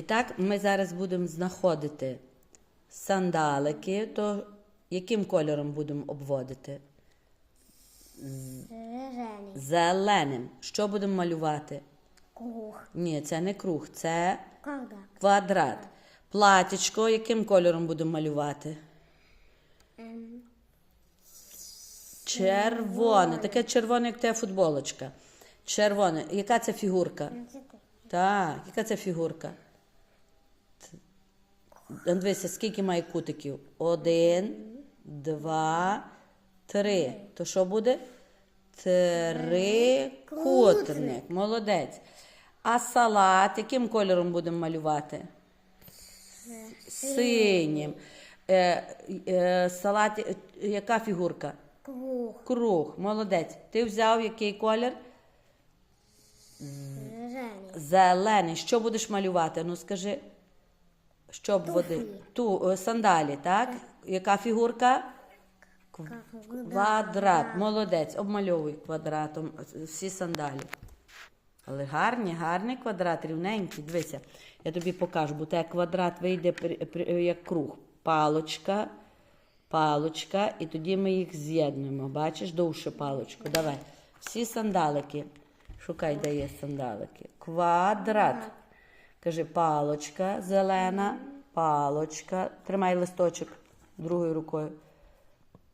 І так, ми зараз будемо знаходити сандалики, то яким кольором будемо обводити? Зелений. Зеленим. Що будемо малювати? Круг. Ні, це не круг, це Когда? квадрат. Платічко, яким кольором будемо малювати? Ем, Червоне. Таке червоне, як те футболочка. Червоне. Яка це фігурка? ти. Так, яка це фігурка? Дивися, скільки має кутиків? Один, два, три. То що буде? Трикутник. Молодець. А салат яким кольором будемо малювати? Синім. Е, е, салат, е, яка фігурка? Круг. Круг. Молодець. Ти взяв який колір? Зелений. Зелений. Що будеш малювати? Ну скажи, що б води? Ту е, сандалі, так? Яка фігурка? Квадрат. Молодець. Обмальовуй квадратом е, всі сандалі. Але гарні, гарний квадрат, рівненький. Дивися, я тобі покажу, бо те квадрат вийде при- як круг. Палочка, палочка, і тоді ми їх з'єднуємо. Бачиш, довше палочку. Давай. Всі сандалики. Шукай, де є сандалики. Квадрат. Кажи, палочка зелена, палочка. Тримай листочок другою рукою.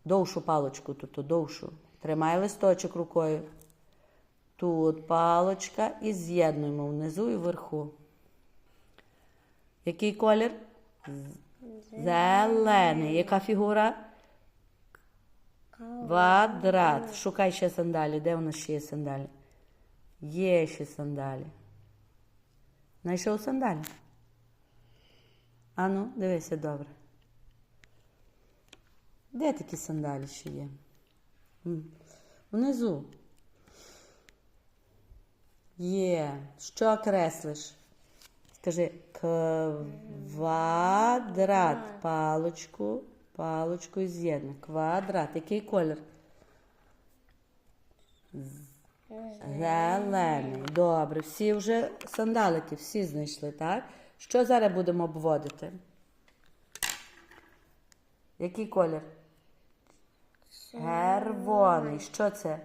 Довшу палочку тут, тут, довшу. Тримай листочок рукою. Тут палочка і з'єднуємо внизу і вверху. Який колір? Зелений. Яка фігура? Квадрат. Шукай ще сандалі. Де у нас ще є сандалі? Є ще сандалі. Знайшов сандалі? Ану, дивися добре. Де такі сандалі ще є? Внизу. Є. Що креслиш? Скажи квадрат. Палочку, палочку і. Квадрат. Який колір? Зелений. Добре. Всі вже сандалики, всі знайшли, так? Що зараз будемо обводити? Який колір? Червоний. Що це?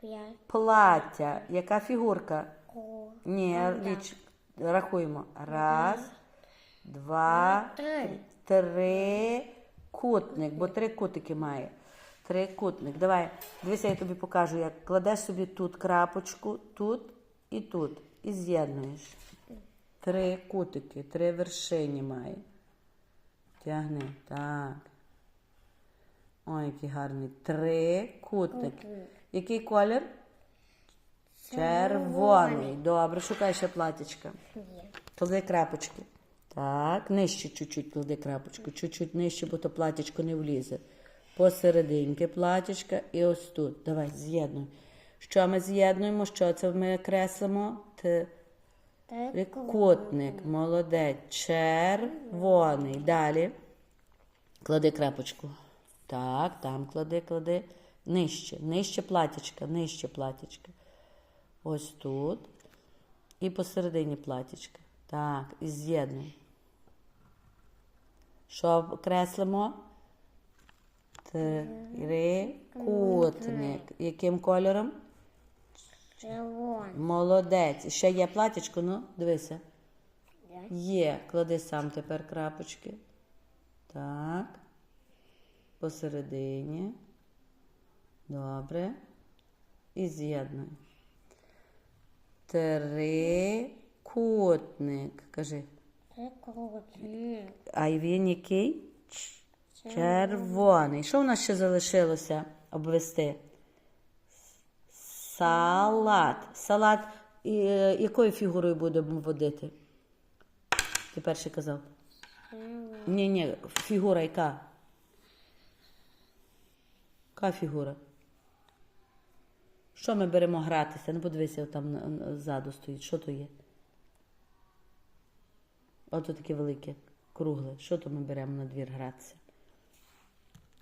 П'ять. Плаття. Яка фігурка? Ні, річ. Рахуємо. Раз, два, Три. три. Кутник, бо три кутики має. Трикутник. Давай, дивися, я тобі покажу, як кладеш собі тут крапочку, тут і тут. І з'єднуєш. Три кутики, три вершині має. Тягни. Так. Ой, який гарний. Трикутник. Який колір? Червоний. Добре, шукай ще платічка. Клади крапочки. Так, нижче чуть-чуть клади крапочку. Чуть-чуть нижче, бо то платічко не влізе. Посерединки платічка і ось тут. Давай, з'єднуй. Що ми з'єднуємо? Що це ми креслимо? Ти... Трикутник. Молодець. Червоний. Далі. Клади крапочку. Так, там клади, клади. Нижче. Нижче платічка, нижче платічка. Ось тут. І посередині платічка. Так, і з'єднуй. Що креслимо? Трикутник. Яким кольором? Червоний. Молодець. Ще є платічко, ну, дивися. Є. Є. Клади сам тепер крапочки. Так. Посередині. Добре. І з'єднуй. Трикутник. Кажи. Трикутник. А він який? Червоний. Що в нас ще залишилося обвести? Салат. Салат. І, е, якою фігурою будемо водити? Ти перший казав. Ні, ні, фігура яка? Яка фігура? Що ми беремо гратися? Ну подивися, там ззаду стоїть. Що то є? Ото таке велике, кругле. Що то ми беремо на двір гратися?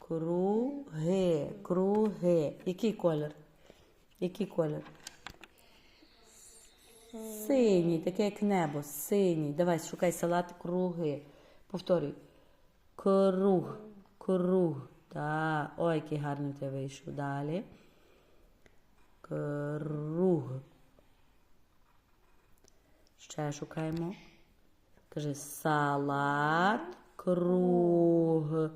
Круги, круги. Який колір? Який колір? Синій, таке як небо, синій. Давай, шукай салат круги. Повторюй. Круг, круг. Так, ой, який гарний ти вийшов. Далі. Круг. Ще шукаємо. Кажи салат, круг.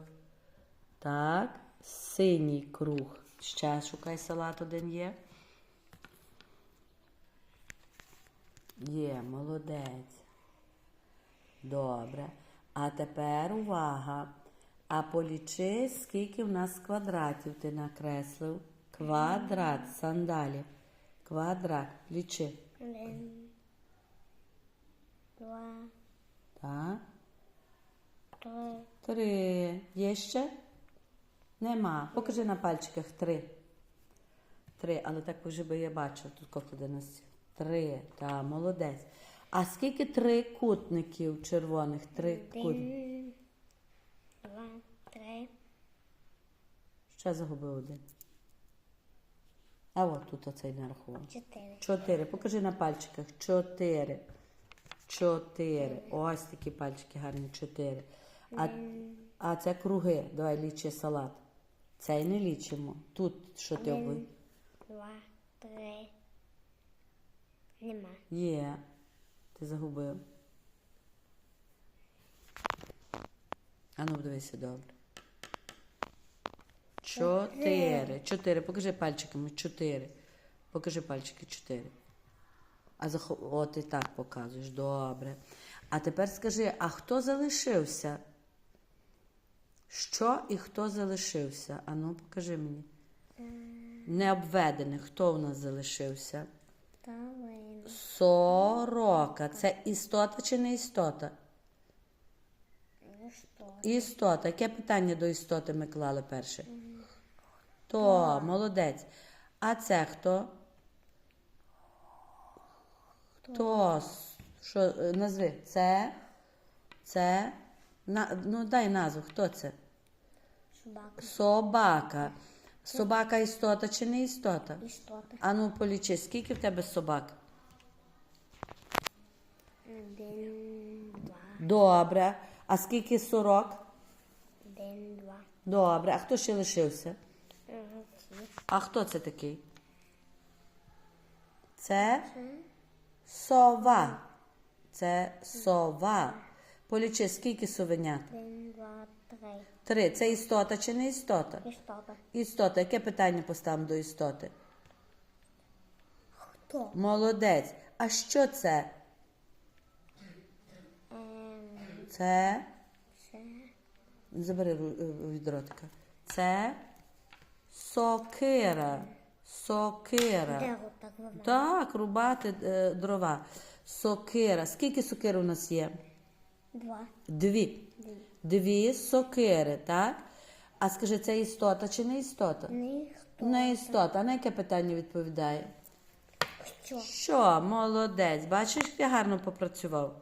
Так, синій круг. Ще шукай салат один є. Є, молодець. Добре. А тепер увага. А полічи, скільки в нас квадратів ти накреслив. Квадрат сандалів. Квадрат. Лічи. Один, два, Так. три, Три. Є ще? Нема. Покажи на пальчиках три. Три, але так вже би я бачив, тут нас. Три. Та, молодець. А скільки трикутників червоних? Трикутників. один, два, три, Ще загубив один. А от тут оцей нарахував. чотири, Чотири. Покажи на пальчиках. Чотири. Чотири. Ось такі пальчики гарні. Чотири. А, а це круги. Давай лічи салат. Цей не лічимо. Тут що ти обвив? два, три. Нема. Є. Ти загубив. А ну, дивися добре. Чотири. Чотири. Покажи пальчиками. Чотири. Покажи пальчики. Чотири. А захо... О, ти так показуєш. Добре. А тепер скажи, а хто залишився? Що і хто залишився? А ну, покажи мені. Необведених. Хто у нас залишився? Сорока. Це істота чи не істота? Істота. Яке питання до істоти ми клали перше? То, молодець. А це хто? Хто? Що, е, назви? Це? Це? На, ну, дай назву. Хто це? Собака. Собака. Собака істота чи не істота? Істота. А ну полічи, скільки в тебе собак? Один, два, Добре. А скільки сорок? один, два. Добре. А хто ще лишився? А хто це такий? Це сова. Це сова. Полічи, скільки? Один, два, три. Три. Це істота чи не істота? Істота. Істота. Яке питання поставимо до істоти? Хто? Молодець. А що це? Ем, Це. це Забери ру- від ротика. Це сокира. Сокира. дерево так воно. Так, рубати е, дрова. Сокира. Скільки сокир у нас є? Два. Дві. Дві. Дві сокири, так? А скажи, це істота чи не істота? Не істота. А на яке питання відповідає? Що? Що, молодець, бачиш, я гарно попрацював?